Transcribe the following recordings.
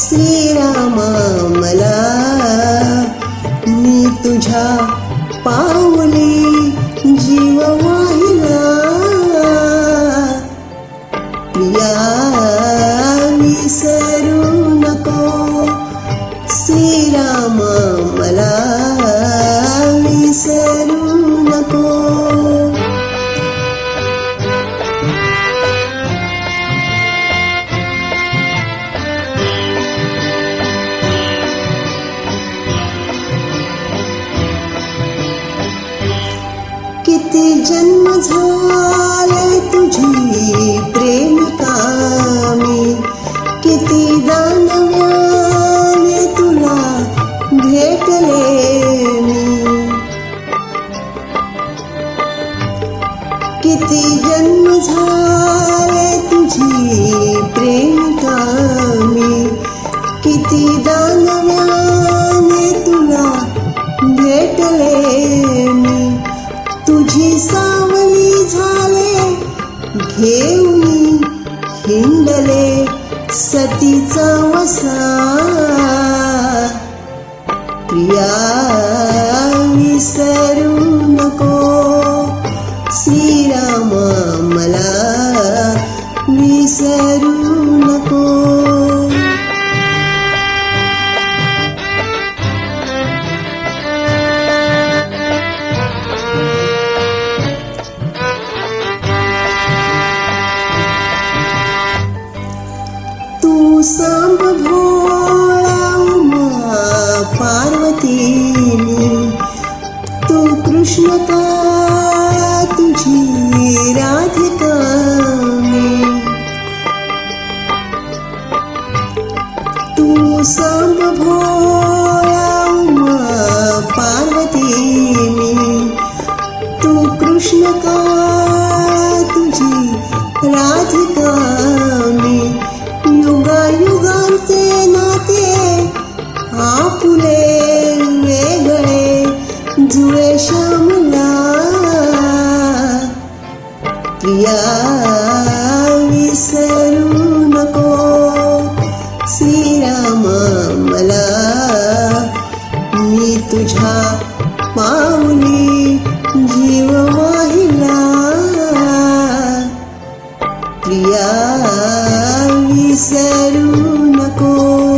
श्रीरामा मला मी तुझ्या पावली जीव वाहिला प्रिया विसरू नको. श्रीरामा मला विसरू ते जन्म झाले तुझी प्रेमिका मी किती दान सावली झाले घेऊन हिंडले सतीचा वसा. प्रिया विसरू नको. श्रीराम मला विसरू नको. तू सांब भोळा उमा पार्वतीनी तू कृष्ण का तुझी राधिका मी युगा युगांचे नाते आपुले वेगळे जुळे श्यामला. प्रिया विसरू श्रीराम मला मी तुझ्या पावली जीव माहिला प्रिया विसरू नको.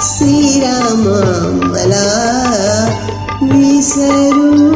श्रीराम मला विसरू